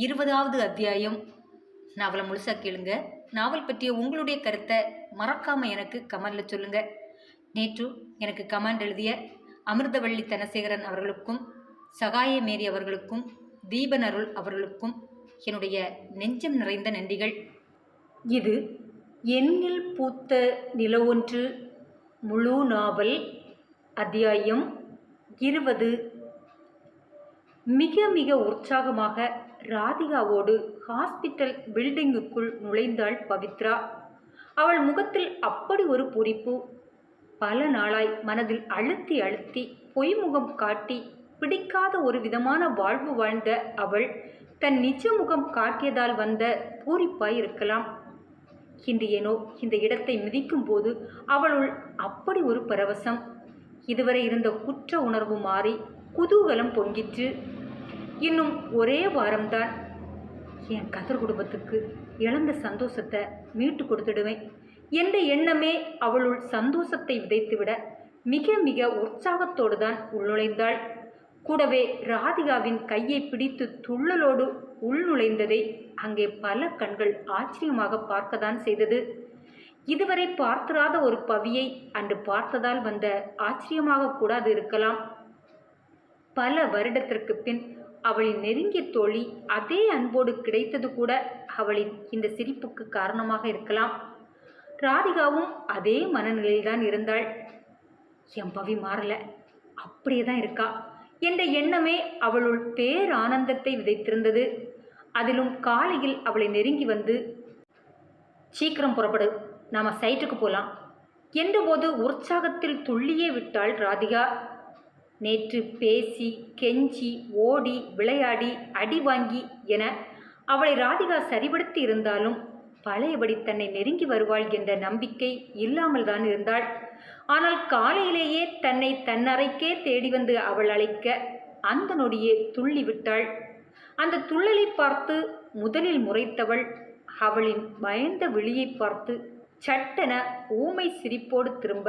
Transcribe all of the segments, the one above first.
இருபதாவது அத்தியாயம். நாவலை முழுசாக கேளுங்க. நாவல் பற்றிய உங்களுடைய கருத்தை மறக்காமல் எனக்கு கமெண்டில் சொல்லுங்கள் நேற்று எனக்கு கமெண்ட் எழுதிய அமிர்தவள்ளி தனசேகரன் அவர்களுக்கும் சகாய மேரி அவர்களுக்கும் தீபன் அருள் அவர்களுக்கும் என்னுடைய நெஞ்சம் நிறைந்த நன்றிகள். இது எண்ணில் பூத்த நிலவொன்று முழு நாவல் அத்தியாயம் இருபது. மிக மிக உற்சாகமாக ராதிகாவோடு ஹாஸ்பிட்டல் பில்டிங்குக்குள் நுழைந்தாள் பவித்ரா. அவள் முகத்தில் அப்படி ஒரு பொறிப்பு. பல நாளாய் மனதில் அழுத்தி அழுத்தி பொய்முகம் காட்டி பிடிக்காத ஒரு விதமான வாழ்வு வாழ்ந்த அவள் தன் நிஜ முகம் காட்டியதால் வந்த பூரிப்பாய் இருக்கலாம். இன்று ஏனோ இந்த இடத்தை மிதிக்கும் போது அவளுள் அப்படி ஒரு பரவசம். இதுவரை இருந்த குற்ற உணர்வு மாறி குதூகலம் பொங்கிற்று. இன்னும் ஒரே வாரம்தான். என் கதர் குடும்பத்துக்கு இழந்த சந்தோஷத்தை மீட்டு கொடுத்துடுவேன். என்ற எண்ணமே அவளுள் சந்தோஷத்தை விதைத்துவிட மிக மிக உற்சாகத்தோடு தான் உள்நுழைந்தாள். கூடவே ராதிகாவின் கையை பிடித்து துள்ளலோடு உள்நுழைந்ததை அங்கே பல கண்கள் ஆச்சரியமாக பார்க்கத்தான் செய்தது. இதுவரை பார்த்திராத ஒரு பவியை அன்று பார்த்ததால் வந்த ஆச்சரியமாக கூடாது இருக்கலாம். பல வருடத்திற்கு பின் அவளின் நெருங்கிய தோழி அதே அன்போடு கிடைத்தது கூட அவளின் இந்த சிரிப்புக்கு காரணமாக இருக்கலாம். ராதிகாவும் அதே மனநிலையில்தான் இருந்தாள். என் பவி மாறல அப்படியே தான் இருக்கா என்ற எண்ணமே அவளுள் பேரானந்தத்தை விதைத்திருந்தது. அதிலும் காலையில் அவளை நெருங்கி வந்து சீக்கிரம் புறப்படு நாம சைட்டுக்கு போகலாம் என்றபோது உற்சாகத்தில் துள்ளியே விட்டாள் ராதிகா. நேற்று பேசி கெஞ்சி ஓடி விளையாடி அடி வாங்கி என அவளை ராதிகா சரிபடுத்தி இருந்தாலும் பழையபடி தன்னை நெருங்கி வருவாள் என்ற நம்பிக்கை இல்லாமல் தான் இருந்தாள். ஆனால் காலையிலேயே தன்னை தன்னறைக்கே தேடி வந்து அவள் அழைக்க அந்த நொடியே துள்ளி விட்டாள். அந்த துள்ளலை பார்த்து முதலில் முறைத்தவள் அவளின் பயந்த விழியை பார்த்து சட்டென ஊமை சிரிப்போடு திரும்ப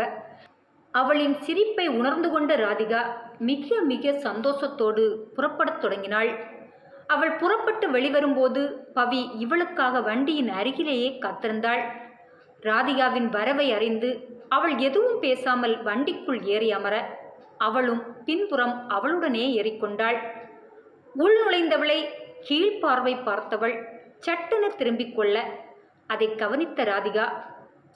அவளின் சிரிப்பை உணர்ந்து கொண்ட ராதிகா மிக மிக சந்தோஷத்தோடு புறப்படத் தொடங்கினாள். அவள் புறப்பட்டு வெளிவரும்போது பவி இவளுக்காக வண்டியின் அருகிலேயே காத்திருந்தாள். ராதிகாவின் வரவை அறிந்து அவள் எதுவும் பேசாமல் வண்டிக்குள் ஏறி அமர அவளும் பின்புறம் அவளுடனே ஏறிக்கொண்டாள். உள் நுழைந்தவளை கீழ்ப்பார்வை பார்த்தவள் சட்டென திரும்பிக் கொள்ள அதை கவனித்த ராதிகா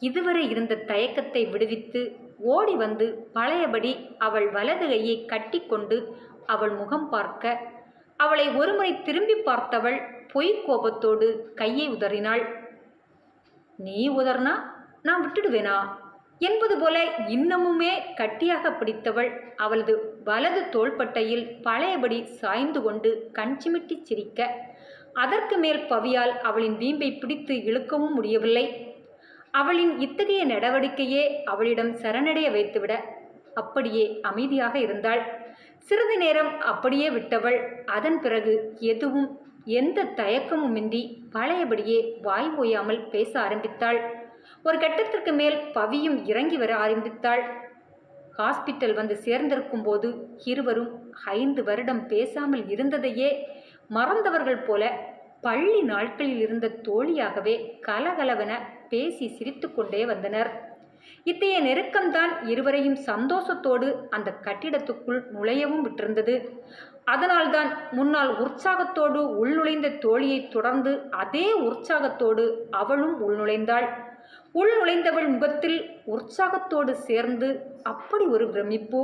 இதுவரை இருந்த தயக்கத்தை விடுவித்து ஓடி வந்து பழையபடி அவள் வலது கையை கட்டிக்கொண்டு அவள் முகம் பார்க்க. அவளை ஒருமுறை திரும்பி பார்த்தவள் பொய் கோபத்தோடு கையை உதறினாள். நீ உதறினா நான் விட்டுடுவேனா? என்பது போல இன்னமுமே கட்டியாக பிடித்தவள் அவளது வலது தோள்பட்டையில் பழையபடி சாய்ந்து கொண்டு கண் சிமிட்டி சிரிக்க. அதற்கு மேல் பவியால் அவளின் வீம்பை பிடித்து இழுக்கவும் முடியவில்லை. அவளின் இத்தகைய நடவடிக்கையே அவளிடம் சரணடைய வைத்துவிட அப்படியே அமைதியாக இருந்தாள். சிறிது நேரம் அப்படியே விட்டவள் அதன் பிறகு எதுவும் எந்த தயக்கமுமின்றி பழையபடியே வாய் ஓயாமல் பேச ஆரம்பித்தாள். ஒரு கட்டத்திற்கு மேல் பவியும் இறங்கி வர ஆரம்பித்தாள். ஹாஸ்பிட்டல் வந்து சேர்ந்திருக்கும் போது இருவரும் ஐந்து வருடம் பேசாமல் இருந்ததையே மறந்தவர்கள் போல பள்ளி நாட்களில் இருந்த தோழியாகவே கலகலவென பேசி சிரித்துக்கொண்டே வந்தனர். இத்தகைய நெருக்கம்தான் இருவரையும் சந்தோஷத்தோடு அந்த கட்டிடத்துக்குள் நுழையவும் விட்டிருந்தது. அதனால்தான் முன்னால் உற்சாகத்தோடு உள்நுழைந்த தோழியை தொடர்ந்து அதே உற்சாகத்தோடு அவளும் உள்நுழைந்தாள். உள் நுழைந்தவள் முகத்தில் உற்சாகத்தோடு சேர்ந்து அப்படி ஒரு பிரமிப்பு.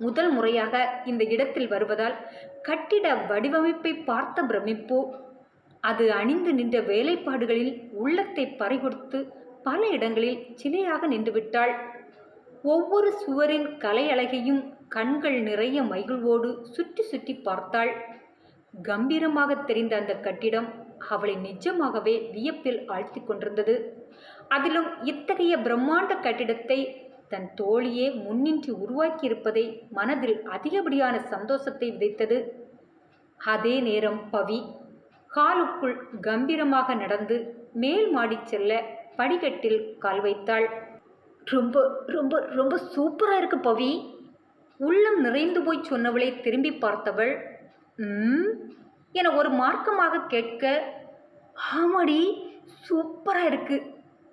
முதல் முறையாக இந்த இடத்தில் வருவதால் கட்டிட வடிவமைப்பை பார்த்த பிரமிப்பு. அது அணிந்து நின்ற வேலைப்பாடுகளில் உள்ளத்தை பறிகொடுத்து பல இடங்களில் சிலையாக நின்றுவிட்டாள். ஒவ்வொரு சுவரின் கலை அழகையும் கண்கள் நிறைய மகிழ்வோடு சுற்றி சுற்றி பார்த்தாள். கம்பீரமாக தெரிந்த அந்த கட்டிடம் அவளை நிஜமாகவே வியப்பில் ஆழ்த்தி கொண்டிருந்தது. அதிலும் இத்தகைய பிரம்மாண்ட கட்டிடத்தை தன் தோழியே முன்னின்றி உருவாக்கியிருப்பதை மனதில் அதிகப்படியான சந்தோஷத்தை விதைத்தது. அதே நேரம் பவி காலுக்குள் கம்பீரமாக நடந்து மேல் மாடி செல்ல படிக்கட்டில் கால் வைத்தாள். ரொம்ப ரொம்ப ரொம்ப சூப்பராக இருக்கு பவி உள்ளம் நிறைந்து போய் சொன்னவளை திரும்பி பார்த்தவள் என ஒரு மார்க்கமாக கேட்க ஆமாடி சூப்பராக இருக்கு.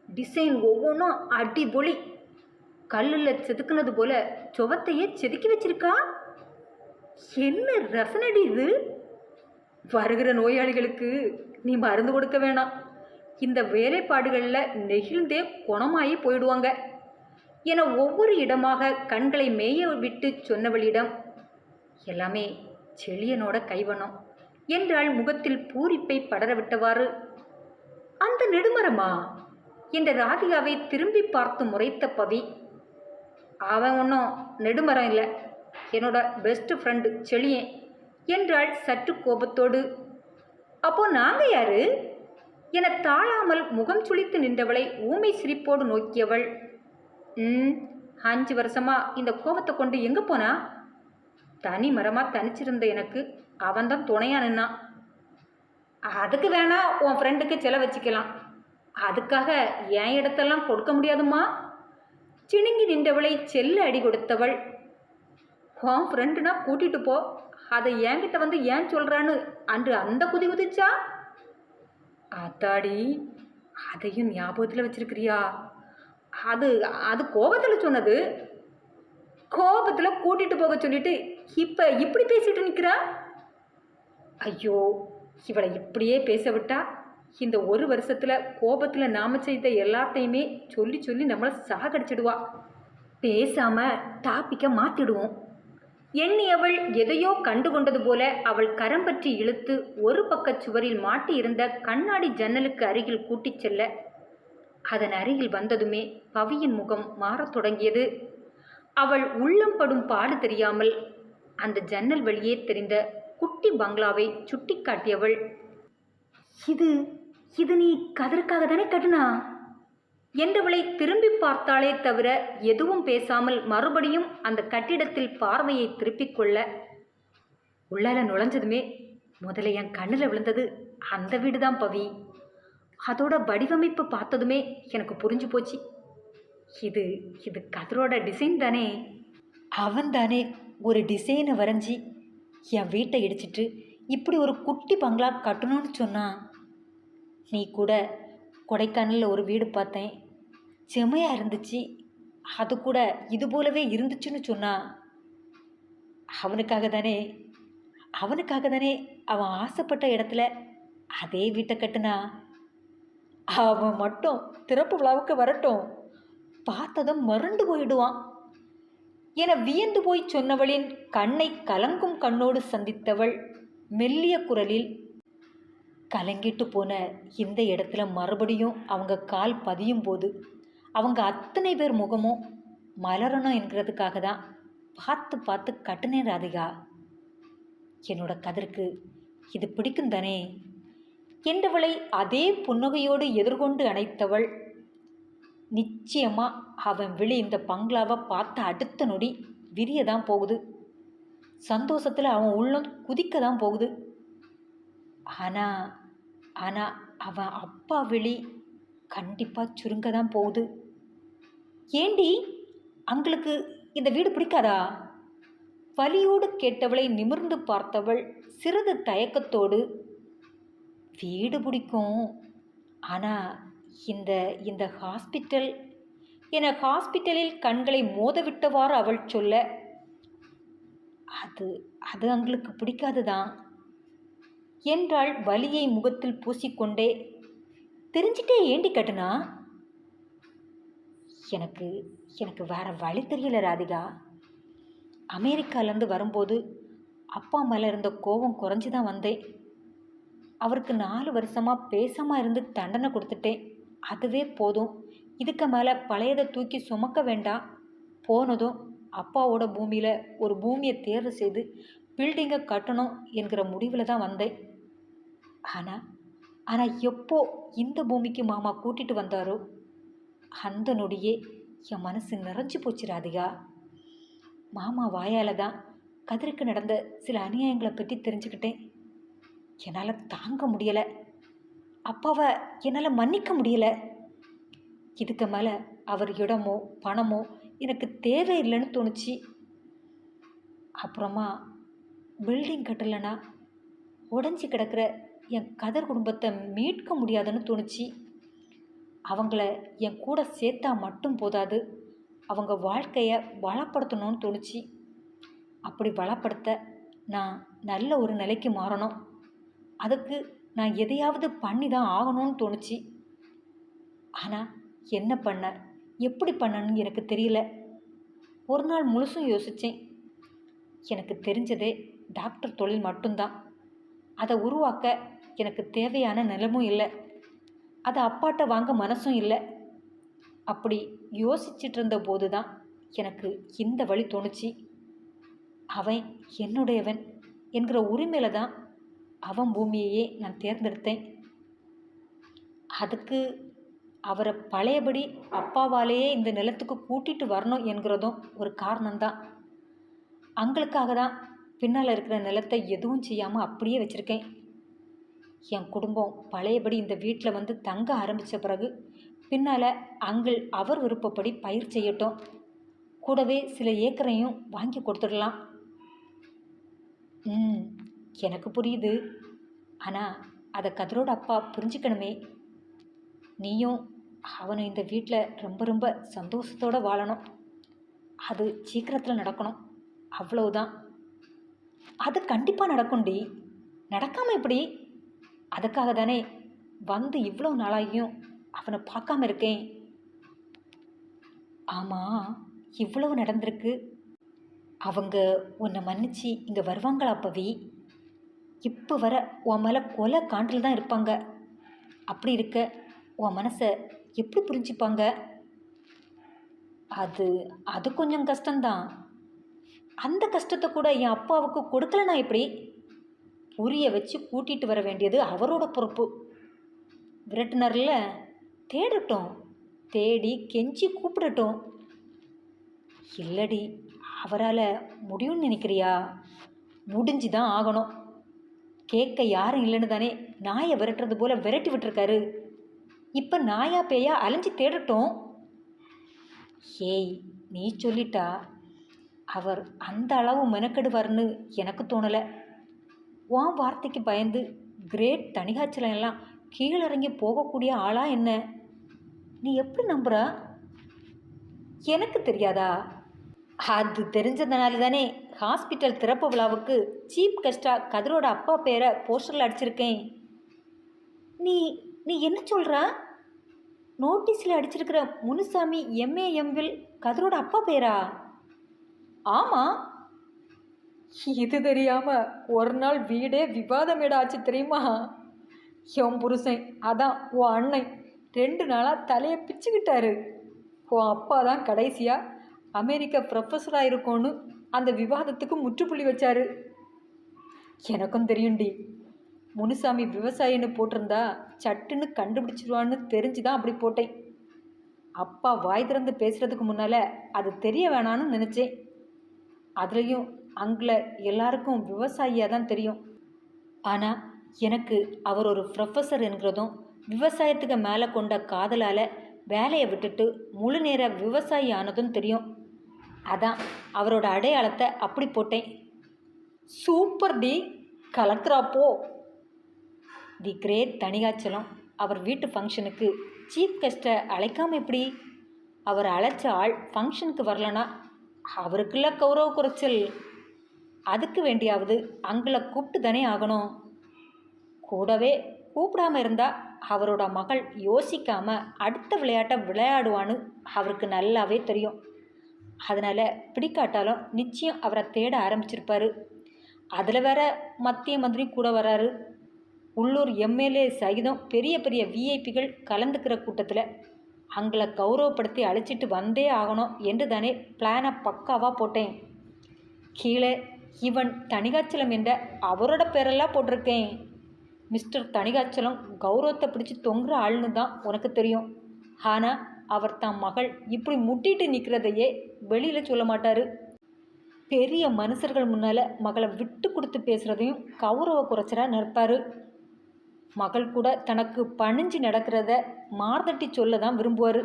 டிசைன் ஒவ்வொன்றும் அடிபொலி கல்லில் செதுக்குனது போல சுவத்தையே செதுக்கி வச்சிருக்கா? என்ன ரசனடி இது? வருகிற நோயாளிகளுக்கு நீ மருந்து கொடுக்க வேணாம். இந்த வேலைப்பாடுகளில் நெகிழ்ந்தே குணமாயி போயிடுவாங்க. என ஒவ்வொரு இடமாக கண்களை மேய விட்டு சொன்னவளிடம் எல்லாமே செழியனோட கைவனம் என்றால் முகத்தில் பூரிப்பை படரவிட்டவாறு அந்த நெடுமரமா? என்ற ராதிகாவை திரும்பி பார்த்து முறைத்த பவி அவன் ஒன்றும் நெடுமரம் இல்லை. என்னோட பெஸ்ட் ஃப்ரெண்டு செளியன் என்றாள் சற்று கோபத்தோடு. அப்போ நாங்கள் யாரு? என தாழாமல் முகம் சுளித்து நின்றவளை ஊமை சிரிப்போடு நோக்கியவள். ம் அஞ்சு வருஷமா இந்த கோபத்தை கொண்டு எங்கே போனா? தனி மரமாக தனிச்சிருந்த எனக்கு. அவன்தான் துணையா நின்னான். அதுக்கு வேணா உன் ஃப்ரெண்டுக்கு செல வச்சுக்கலாம் அதுக்காக என் இடத்தெல்லாம் கொடுக்க முடியாதும்மா. சிணுங்கி நின்றவளை செல்ல அடி கொடுத்தவள். உன் ஃப்ரெண்டுனா கூட்டிட்டு போ. அதை என்கிட்ட வந்து ஏன் சொல்கிறான்னு அன்று அந்த குதி குதிச்சா? அத்தாடி அதையும் ஞாபகத்தில் வச்சிருக்கிறியா? அது அது கோபத்தில் சொன்னது. கோபத்தில் கூட்டிட்டு போக சொல்லிட்டு இப்போ இப்படி பேசிட்டு நிற்கிறா ஐயோ இவளை இப்படியே பேச விட்டா இந்த ஒரு வருஷத்தில் கோபத்தில் நாம செய்த எல்லாத்தையுமே சொல்லி சொல்லி நம்மளை சாகடிச்சிடுவா. பேசாமல் டாப்பிக்கை மாற்றிடுவோம் எண்ணியவள் எதையோ கண்டுகொண்டது போல அவள் கரம் பற்றி இழுத்து ஒரு பக்கச் சுவரில் மாட்டியிருந்த கண்ணாடி ஜன்னலுக்கு அருகில் கூட்டிச் செல்ல அதன் அருகில் வந்ததுமே பவியின் முகம் மாறத் தொடங்கியது. அவள் உள்ளம் படும் பாடு தெரியாமல் அந்த ஜன்னல் வழியே தெரிந்த குட்டி பங்களாவை சுட்டிக்காட்டியவள் இது இது நீ கதருக்காக தானே கட்டுனா என்றவளை திரும்பி பார்த்தாலே தவிர எதுவும் பேசாமல் மறுபடியும் அந்த கட்டிடத்தில் பார்வையை திருப்பிக் கொள்ள உள்ளால நுழைஞ்சதுமே முதல்ல என் கண்ணில் விழுந்தது அந்த வீடு தான் பவி. அதோட வடிவமைப்பு பார்த்ததுமே எனக்கு புரிஞ்சு போச்சு. இது இது கதரோட டிசைன் தானே? அவன் தானே ஒரு டிசைனை வரைஞ்சி என் வீட்டை இடிச்சிட்டு இப்படி ஒரு குட்டி பங்களா கட்டணும்னு சொன்னான். நீ கூட கொடைக்கானலில் ஒரு வீடு பார்த்தேன். செமையாக இருந்துச்சு. அது கூட இது போலவே இருந்துச்சுன்னு சொன்னான் அவனுக்காக தானே அவனுக்காக தானே அவன் ஆசைப்பட்ட இடத்துல அதே வீட்டை கட்டுனா? அவன் மட்டும் திறப்பு விழாவுக்கு வரட்டும். பார்த்ததும் மறண்டு போயிடுவான். என வியந்து போய் சொன்னவளின் கண்ணை கலங்கும் கண்ணோடு சந்தித்தவள் மெல்லிய குரலில் கலங்கிட்டு போன இந்த இடத்துல மறுபடியும் அவங்க கால் பதியும் போது அவங்க அத்தனை பேர் முகமும் மலரணும் என்கிறதுக்காக தான் பார்த்து பார்த்து கட்டுனேன் ராதிகா. என்னோட கதிர்க்கு இது பிடிக்கும் தானே? என்றவளை அதே புன்னகையோடு எதிர்கொண்டு அணைத்தவள் நிச்சயமாக அவன் விழி இந்த பங்களாவை பார்த்த அடுத்த நொடி விரிய தான் போகுது. சந்தோஷத்தில் அவன் உள்ளம் குதிக்க தான் போகுது. ஆனால் ஆனால் அவன் அப்பா விழி கண்டிப்பாக சுருங்க தான் போகுது. ஏண்டி அங்களுக்கு இந்த வீடு பிடிக்காதா? வலியோடு கேட்டவளை நிமிர்ந்து பார்த்தவள் சிறிது தயக்கத்தோடு வீடு பிடிக்கும். ஆனால் இந்த இந்த ஹாஸ்பிட்டல் என ஹாஸ்பிட்டலில் கண்களை மோதவிட்டவாறு அவள் சொல்ல அது அது அவங்களுக்கு பிடிக்காது தான் என்றாள் வலியை முகத்தில் பூசிக்கொண்டே. தெரிஞ்சிட்டே ஏண்டி கட்டுனா? எனக்கு எனக்கு வேற வழி தெரியல ராதிகா. அமெரிக்காலேருந்து வரும்போது அப்பா மேலே இருந்த கோபம் குறைஞ்சி தான் வந்தேன். அவருக்கு நாலு வருஷமாக பேசாமல் இருந்து தண்டனை கொடுத்துட்டேன். அதுவே போதும். இதுக்கு மேலே பழையதை தூக்கி சுமக்க வேண்டாம் போனதும் அப்பாவோட பூமியில் ஒரு பூமியை தேர்வு செய்து பில்டிங்கை கட்டணும் என்கிற முடிவில் தான் வந்தேன். ஆனால் ஆனால் எப்போ இந்த பூமிக்கு மாமா கூட்டிட்டு வந்தாரோ அந்த நொடியே என் மனசு நிறைஞ்சு போச்சு ராதிகா. மாமா வாயால் தான் கதிருக்கு நடந்த சில அநியாயங்களை பற்றி தெரிஞ்சுக்கிட்டேன். என்னால் தாங்க முடியலை. அப்பாவை என்னால் மன்னிக்க முடியலை. இதுக்கு மேலே அவர் இடமோ பணமோ எனக்கு தேவையில்லைன்னு தோணுச்சு. அப்புறமா பில்டிங் கட்டலைன்னா உடஞ்சி கிடக்கிற என் கதர் குடும்பத்தை மீட்க முடியாதுன்னு தோணுச்சு. அவங்கள என் கூட சேர்த்தா மட்டும் போதாது. அவங்க வாழ்க்கையை வளப்படுத்தணும்னு தோணுச்சு. அப்படி வளப்படுத்த நான் நல்ல ஒரு நிலைக்கு மாறணும். அதுக்கு நான் எதையாவது பண்ணி தான் ஆகணும்னு தோணுச்சு. ஆனால் என்ன பண்ண? எப்படி பண்ணணும்னு எனக்கு தெரியல. ஒரு நாள் முழுசும் யோசித்தேன் எனக்கு தெரிஞ்சதே டாக்டர் தொழில் மட்டும்தான். அதை உருவாக்க எனக்கு தேவையான நிலமும் இல்லை. அதை அப்பாட்ட வாங்க மனசும் இல்லை. அப்படி யோசிச்சிட்டு இருந்த போது தான் எனக்கு இந்த வழி தோணுச்சு. அவன் என்னுடையவன் என்கிற உரிமையில தான் அவன் பூமியையே நான் தேர்ந்தெடுத்தேன். அதுக்கு அவரை பழையபடி அப்பாவாலேயே இந்த நிலத்துக்கு கூட்டிட்டு வரணும் என்கிறதும் ஒரு காரணம்தான். அங்களுக்காக தான் பின்னால் இருக்கிற நிலத்தை எதுவும் செய்யாமல் அப்படியே வச்சுருக்கேன். என் குடும்பம் பழையபடி இந்த வீட்டில் வந்து தங்க ஆரம்பித்த பிறகு பின்னால் அங்கிள் அவர் விருப்பப்படி பயிர் செய்யட்டும். கூடவே சில ஏக்கரையும் வாங்கி கொடுத்துடலாம். ம் எனக்கு புரியுது. ஆனால் அதை கதிரோட அப்பா புரிஞ்சுக்கணுமே. நீயும் அவனும் இந்த வீட்டில் ரொம்ப ரொம்ப சந்தோஷத்தோடு வாழணும். அது சீக்கிரத்தில் நடக்கணும். அவ்வளவுதான். அது கண்டிப்பாக நடக்கும்டி. நடக்காமல் எப்படி? அதுக்காக தானே வந்து இவ்வளோ நாளாகியும் அவனை பார்க்காம இருக்கேன். ஆமாம் இவ்வளவு நடந்திருக்கு. அவங்க உன்னை மன்னிச்சு இங்கே வருவாங்களா பவி? இப்போ வர உன் மேலே கொலை காண்டில் தான் இருப்பாங்க. அப்படி இருக்க உன் மனசை எப்படி புரிஞ்சுப்பாங்க? அது அது கொஞ்சம் கஷ்டம்தான். அந்த கஷ்டத்தை கூட என் அப்பாவுக்கு கொடுக்கலனா எப்படி? உரிய வச்சு கூட்டிகிட்டு வர வேண்டியது அவரோட பொறுப்பு. விரட்டுனரில் தேடட்டும். தேடி கெஞ்சி கூப்பிடட்டும். இல்லடி அவரால் முடியும்னு நினைக்கிறியா? முடிஞ்சு தான் ஆகணும். கேட்க யாரும் இல்லைன்னு தானே நாயை விரட்டுறது போல விரட்டி விட்டுருக்காரு. இப்போ நாயா பேயா அலைஞ்சு தேடட்டும். ஏய் நீ சொல்லிட்டா அவர் அந்த அளவு மெனக்கெடுவார்னு எனக்கு தோணலை. உன் வார்த்தைக்கு பயந்து கிரேட் தணிகாச்சலம் எல்லாம் கீழிறங்கி போகக்கூடிய ஆளா என்ன? நீ எப்படி நம்புற? எனக்கு தெரியாதா? அது தெரிஞ்சதுனால தானே ஹாஸ்பிட்டல் திறப்பு விழாவுக்கு சீப் கெஸ்டா கதிரோட அப்பா பேரை போஸ்டரில் அடிச்சிருக்கேன். நீ நீ என்ன சொல்கிற நோட்டீஸில் அடிச்சிருக்கிற முனுசாமி எம்ஏஎம்வில் கதிரோட அப்பா பேரா? ஆமாம் இது தெரியாம ஒரு நாள் வீடே விவாதம் விவாதமேடாச்சு தெரியுமா? என் புருஷன் அதான் உன் அண்ணன். ரெண்டு நாளாக தலையை பிச்சுக்கிட்டாரு. உன் அப்பா தான் கடைசியாக அமெரிக்கா ப்ரொஃபஸராக இருக்கோன்னு அந்த விவாதத்துக்கு முற்றுப்புள்ளி வச்சாரு. எனக்கும் தெரியும்டி. முனுசாமி விவசாயின்னு போட்டிருந்தா சட்டுன்னு கண்டுபிடிச்சிருவான்னு தெரிஞ்சு தான் அப்படி போட்டேன். அப்பா வாய் திறந்து பேசுகிறதுக்கு முன்னால் அது தெரிய வேணான்னு நினச்சேன். அதுலேயும் அங்கே எல்லாருக்கும் விவசாயியாக தான் தெரியும். ஆனால் எனக்கு அவர் ஒரு ப்ரொஃபஸர் என்கிறதும் விவசாயத்துக்கு மேலே கொண்ட காதலால் வேலையை விட்டுட்டு முழு நேர விவசாயி ஆனதும் தெரியும். அதான் அவரோட அடையாளத்தை அப்படி போட்டேன். சூப்பர் டி கலக்குறாப்போ தி கிரேட் தணிகாச்சலம் அவர் வீட்டு ஃபங்க்ஷனுக்கு சீஃப் கெஸ்ட்டை அழைக்காம எப்படி? அவர் அழைச்ச ஆள் ஃபங்க்ஷனுக்கு வரலனா அவருக்குள்ள கௌரவ குறைச்சல். அதுக்கு வேண்டியாவது அங்களை கூப்பிட்டு தானே ஆகணும். கூடவே கூப்பிடாம இருந்தா அவரோட மகள் யோசிக்காம அடுத்த விளையாட்டை விளையாடுவான்னு அவருக்கு நல்லாவே தெரியும். அதனால் பிடிக்காட்டாலும் நிச்சயம் அவரை தேட ஆரம்பிச்சிருப்பாரு. அதில் வேற மத்திய மந்திரி கூட வராரு. உள்ளூர் எம்எல்ஏ சகிதம் பெரிய பெரிய விஐபிகள் கலந்துக்கிற கூட்டத்தில் அங்களை கௌரவப்படுத்தி அழைச்சிட்டு வந்தே ஆகணும் என்று தானே பிளானை பக்காவாக போட்டேன். கீழே இவன் தணிகாச்சலம் என்ற அவரோட பேரெல்லாம் போட்டிருக்கேன். மிஸ்டர் தணிகாச்சலம் கௌரவத்தை பிடிச்சி தொங்குற ஆள்னு தான் உனக்கு தெரியும். ஆனால் அவர் தான் மகள் இப்படி முட்டிட்டு நிற்கிறதையே வெளியில் சொல்ல மாட்டார். பெரிய மனுஷர்கள் முன்னால் மகளை விட்டு கொடுத்து பேசுகிறதையும் கௌரவ குறைச்சலாக நிற்பார் மகள் கூட தனக்கு பணிஞ்சு நடக்கிறத மார்தட்டி சொல்ல தான் விரும்புவார்.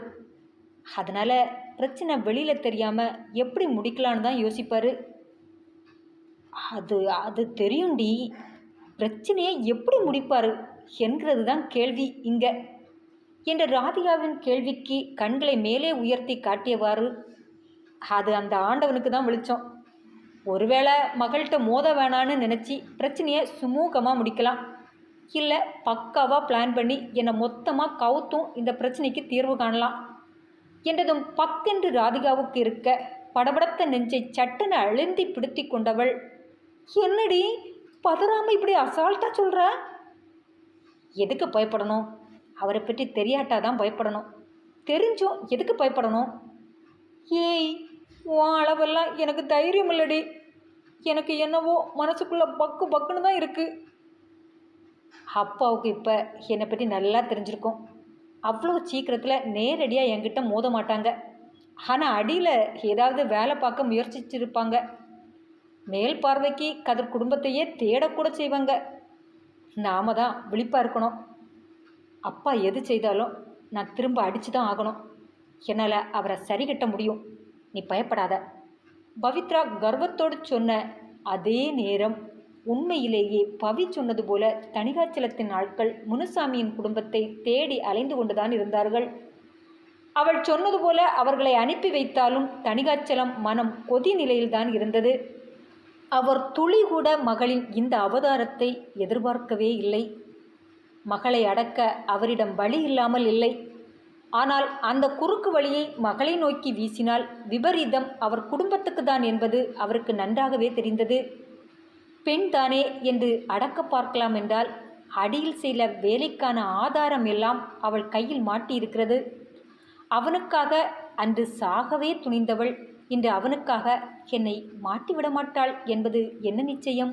அதனால் பிரச்சனை வெளியில் தெரியாமல் எப்படி முடிக்கலான்னு தான் யோசிப்பார். அது அது தெரியும்டி. பிரச்சனையை எப்படி முடிப்பார் என்கிறது தான் கேள்வி இங்கே. என்ற ராதிகாவின் கேள்விக்கு கண்களை மேலே உயர்த்தி காட்டியவாறு அது அந்த ஆண்டவனுக்கு தான் விழிச்சோம் ஒருவேளை மகள்கிட்ட மோத வேணான்னு நினச்சி பிரச்சனையை சுமூகமாக முடிக்கலாம். இல்லை பக்காவாக பிளான் பண்ணி என்னை மொத்தமாக கவுத்தும் இந்த பிரச்சனைக்கு தீர்வு காணலாம் என்றதும் பக்கென்று ராதிகாவுக்கு இருக்க படபடத்த நெஞ்சை சட்டென அழுந்தி பிடித்தி கொண்டவள் என்னடி பதறாம இப்படி அசால்ட்டாக சொல்கிற எதுக்கு பயப்படணும்? அவரை பற்றி தெரியாட்டாதான் பயப்படணும். தெரிஞ்சும் எதுக்கு பயப்படணும்? ஏய் உன் அளவெல்லாம் எனக்கு தைரியம் இல்லடி. எனக்கு என்னவோ மனசுக்குள்ளே பக்கு பக்குன்னு தான் இருக்குது அப்பாவுக்கு இப்போ என்னை பற்றி நல்லா தெரிஞ்சிருக்கும். அவ்வளோ சீக்கிரத்தில் நேரடியாக என்கிட்ட மோத மாட்டாங்க. ஆனால் அடியில் ஏதாவது வேலை பார்க்க முயற்சிச்சிருப்பாங்க. மேல் பார்வைக்கு கதிர் குடும்பத்தையே தேடக்கூட செய்வாங்க. நாம தான் விழிப்பாக இருக்கணும். அப்பா எது செய்தாலும் நான் திரும்ப அடித்து தான் ஆகணும். என்னால் அவரை சரி கட்ட முடியும். நீ பயப்படாத. பவித்ரா கர்வத்தோடு சொன்ன அதே நேரம் உண்மையிலேயே பவி சொன்னது போல தனிகாச்சலத்தின் ஆட்கள் முனுசாமியின் குடும்பத்தை தேடி அலைந்து கொண்டுதான் இருந்தார்கள். அவள் சொன்னது போல அவர்களை அனுப்பி வைத்தாலும் தனிகாச்சலம் மனம் கொதி நிலையில்தான் இருந்தது. அவர் துளி கூட மகளின் இந்த அவதாரத்தை எதிர்பார்க்கவே இல்லை. மகளை அடக்க அவரிடம் வழி இல்லாமல் இல்லை. ஆனால் அந்த குறுக்கு வழியை மகளை நோக்கி வீசினால் விபரீதம் அவர் குடும்பத்துக்கு தான் என்பது அவருக்கு நன்றாகவே தெரிந்தது. பெண் தானே என்று அடக்க பார்க்கலாம் என்றால் அடியில் சில வேலைக்கான ஆதாரம் எல்லாம் அவள் கையில் மாட்டியிருக்கிறது. அவனுக்காக அன்று சாகவே துணிந்தவள். இன்று அவனுக்காக என்னை மாட்டிவிட மாட்டாள் என்பது என்ன நிச்சயம்?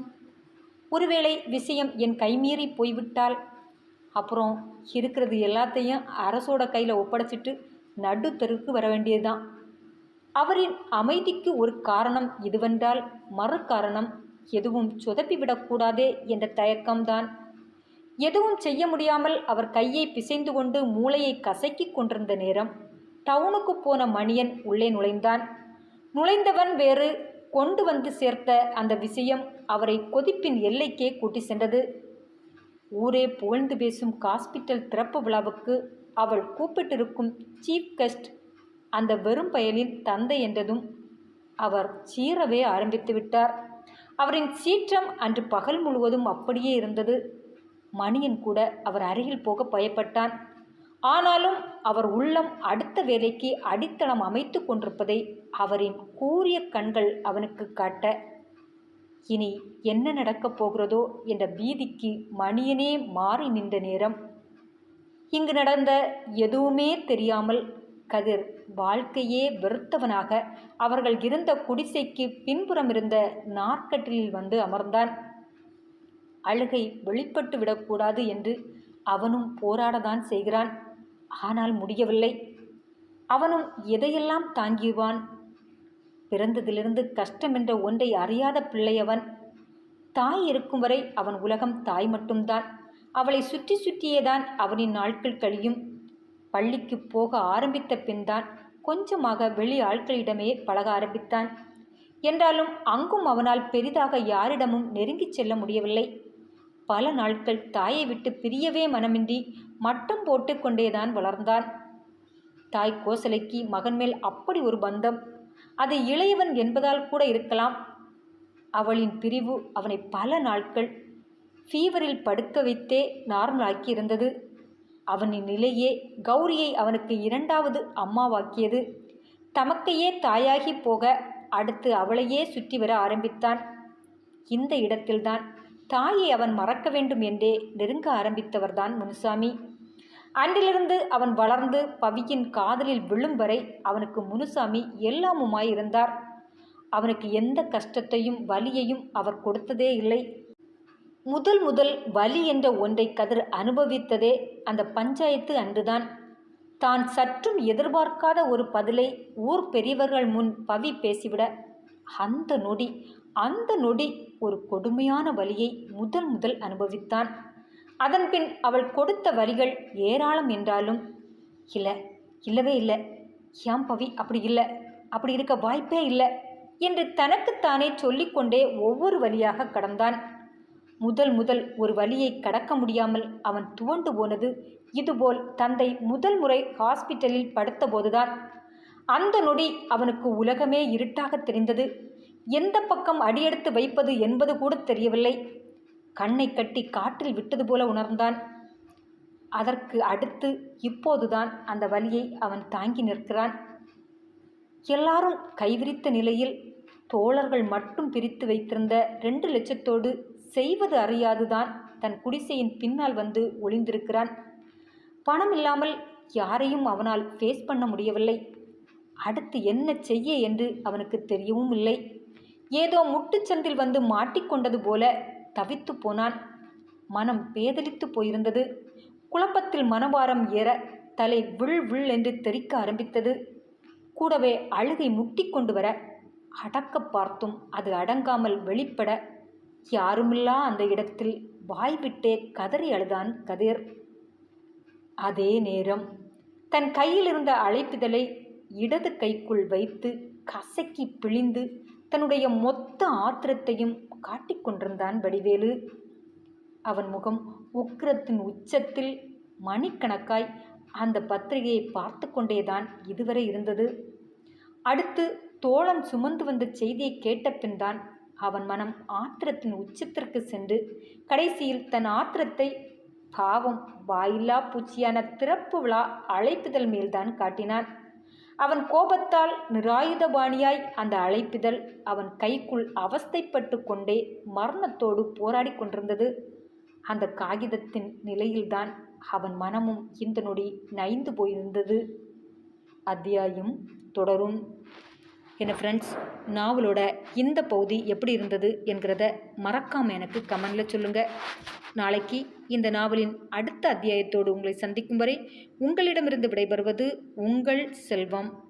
ஒருவேளை விஷயம் என் கைமீறி போய்விட்டால்? அப்புறம் இருக்கிறது எல்லாத்தையும் அரசோட கையில் ஒப்படைச்சிட்டு நடுத்தருக்கு வர வேண்டியதுதான். அவரின் அமைதிக்கு ஒரு காரணம் இதுவென்றால் மறு காரணம் எதுவும் சொதப்பிவிடக்கூடாதே என்ற தயக்கம்தான். எதுவும் செய்ய முடியாமல் அவர் கையை பிசைந்து கொண்டு மூளையை கசக்கிக் கொண்டிருந்த நேரம் டவுனுக்கு போன மணியன் உள்ளே நுழைந்தான். நுழைந்தவன் வேறு கொண்டு வந்து சேர்த்த அந்த விஷயம் அவரை கொதிப்பின் எல்லைக்கே கூட்டி சென்றது. ஊரே புகழ்ந்து பேசும் ஹாஸ்பிட்டல் திறப்பு விழாவுக்கு அவள் கூப்பிட்டிருக்கும் சீஃப் கெஸ்ட் அந்த வெறும் பயலின் தந்தை என்றதும் அவர் சீரவே ஆரம்பித்து விட்டார். அவரின் சீற்றம் அன்று பகல் முழுவதும் அப்படியே இருந்தது. மணியன் கூட அவர் அருகில் போக பயப்பட்டான். ஆனாலும் அவர் உள்ளம் அடுத்த வேலைக்கு அடித்தளம் அமைத்து கொண்டிருப்பதை அவரின் கூரிய கண்கள் அவனுக்கு காட்ட இனி என்ன நடக்கப் போகிறதோ என்ற பீதிக்கு மணியனே மாறி நின்ற நேரம். இங்கு நடந்த எதுவுமே தெரியாமல் கதிர் வாழ்க்கையே வெறுத்தவனாக அவர்கள் இருந்த குடிசைக்கு பின்புறம் இருந்த நாற்கட்டிலில் வந்து அமர்ந்தான். அழுகை வெளிப்பட்டு விடக்கூடாது என்று அவனும் போராடத்தான் செய்கிறான். ஆனால் முடியவில்லை. அவனும் எதையெல்லாம் தாங்கிவான் பிறந்ததிலிருந்து கஷ்டம் என்ற ஒன்றை அறியாத பிள்ளையவன். தாய் இருக்கும் வரை அவன் உலகம் தாய் மட்டும்தான். அவளை சுற்றி சுற்றியேதான் அவனின் நாட்கள் கழியும். பள்ளிக்கு போக ஆரம்பித்த பின்தான் கொஞ்சமாக வெளி ஆட்களிடமே பழக ஆரம்பித்தான். என்றாலும் அங்கும் அவனால் பெரிதாக யாரிடமும் நெருங்கிச் செல்ல முடியவில்லை. பல நாட்கள் தாயை விட்டு பிரியவே மனமின்றி மட்டம் போட்டுக்கொண்டேதான் வளர்ந்தான். தாய் கோசலைக்கு மகன் மேல் அப்படி ஒரு பந்தம். அது இளையவன் என்பதால் கூட இருக்கலாம். அவளின் பிரிவு அவனை பல நாட்கள் ஃபீவரில் படுக்க வைத்தே நார்மலாக்கி இருந்தது அவனின் நிலையே கௌரியை அவனுக்கு இரண்டாவது அம்மாவாக்கியது. தமக்கையே தாயாகி போக அடுத்து அவளையே சுற்றி வர ஆரம்பித்தான். இந்த இடத்தில்தான் தாயை அவன் மறக்க வேண்டும் என்றே நெருங்க ஆரம்பித்தவர்தான் முனுசாமி. அன்றிலிருந்து அவன் வளர்ந்து பவியின் காதலில் விழும் வரை அவனுக்கு முனுசாமி எல்லாமுமாய் இருந்தார். அவனுக்கு எந்த கஷ்டத்தையும் வலியையும் அவர் கொடுத்ததே இல்லை. முதல் முதல் வலி என்ற ஒன்றை கதிர் அனுபவித்ததே அந்த பஞ்சாயத்து அன்றுதான். தான் சற்றும் எதிர்பார்க்காத ஒரு பதிலை ஊர் பெரியவர்கள் முன் பவி பேசிவிட அந்த நொடி அந்த நொடி ஒரு கொடுமையான வலியை முதல் முதல் அனுபவித்தான். அதன்பின் அவள் கொடுத்த வரிகள் ஏராளம் என்றாலும் இல்லை இல்லவே இல்லை. ஏன் பவி அப்படி இல்லை. அப்படி இருக்க வாய்ப்பே இல்லை என்று தனக்குத்தானே சொல்லிக்கொண்டே ஒவ்வொரு வழியாக கடந்தான். முதல் முதல் ஒரு வழியை கடக்க முடியாமல் அவன் துவண்டு போனது இதுபோல் தந்தை முதல் முறை ஹாஸ்பிட்டலில் படுத்தபோதுதான் அந்த நொடி அவனுக்கு உலகமே இருட்டாக தெரிந்தது. எந்த பக்கம் அடியெடுத்து வைப்பது என்பது கூட தெரியவில்லை. கண்ணை கட்டி காற்றில் விட்டது போல உணர்ந்தான். அதற்கு அடுத்து இப்போதுதான் அந்த வலியை அவன் தாங்கி நிற்கிறான். எல்லாரும் கைவிரித்த நிலையில் தோழர்கள் மட்டும் பிரித்து வைத்திருந்த ரெண்டு லட்சத்தோடு செய்வது அறியாதுதான் தன் குடிசையின் பின்னால் வந்து ஒளிந்திருக்கிறான். பணம் இல்லாமல் யாரையும் அவனால் ஃபேஸ் பண்ண முடியவில்லை. அடுத்து என்ன செய்ய என்று அவனுக்கு தெரியவும் இல்லை. ஏதோ முட்டுச்சந்தில் வந்து மாட்டிக்கொண்டது போல தவித்து போனான். மனம் பேதலித்து போயிருந்தது. குழப்பத்தில் மனவாரம் ஏற தலை விழ் விழ் என்று தெறிக்க ஆரம்பித்தது. கூடவே அழுகை முட்டி கொண்டு வர அடக்க பார்த்தும் அது அடங்காமல் வெளிப்பட யாருமில்லா அந்த இடத்தில் வாய்விட்டே கதறி அழுதான் கதிர். அதே நேரம் தன் கையில் இருந்த அழைப்பிதழை இடது கைக்குள் வைத்து கசக்கி பிழிந்து தன்னுடைய மொத்த ஆத்திரத்தையும் காட்டிக்கொண்டிருந்தான் வடிவேலு. அவன் முகம் உக்கிரத்தின் உச்சத்தில் மணிக்கணக்காய் அந்த பத்திரிகையை பார்த்து கொண்டேதான் இதுவரை இருந்தது. அடுத்து தோழன் சுமந்து வந்த செய்தியை கேட்டபின் தான் அவன் மனம் ஆத்திரத்தின் உச்சத்திற்கு சென்று கடைசியில் தன் ஆத்திரத்தை பாவம் வாயில்லா பூச்சியான திறப்பு விழா அழைப்புதல் மேல்தான் காட்டினான். அவன் கோபத்தால் நிராயுதபாணியாய் அந்த அழைப்பிதழ் அவன் கைக்குள் அவஸ்தைப்பட்டு கொண்டே மரணத்தோடு போராடி கொண்டிருந்தது. அந்த காகிதத்தின் நிலையில்தான் அவன் மனமும் இந்த நொடி நைந்து போயிருந்தது. அத்தியாயம் தொடரும். என்ன ஃப்ரெண்ட்ஸ் நாவலோட இந்த பகுதி எப்படி இருந்தது என்கிறத மறக்காமல் எனக்கு கமெண்டில் சொல்லுங்கள் நாளைக்கு இந்த நாவலின் அடுத்த அத்தியாயத்தோடு உங்களை சந்திக்கும் வரை உங்களிடமிருந்து விடைபெறுவது உங்கள் செல்வம்.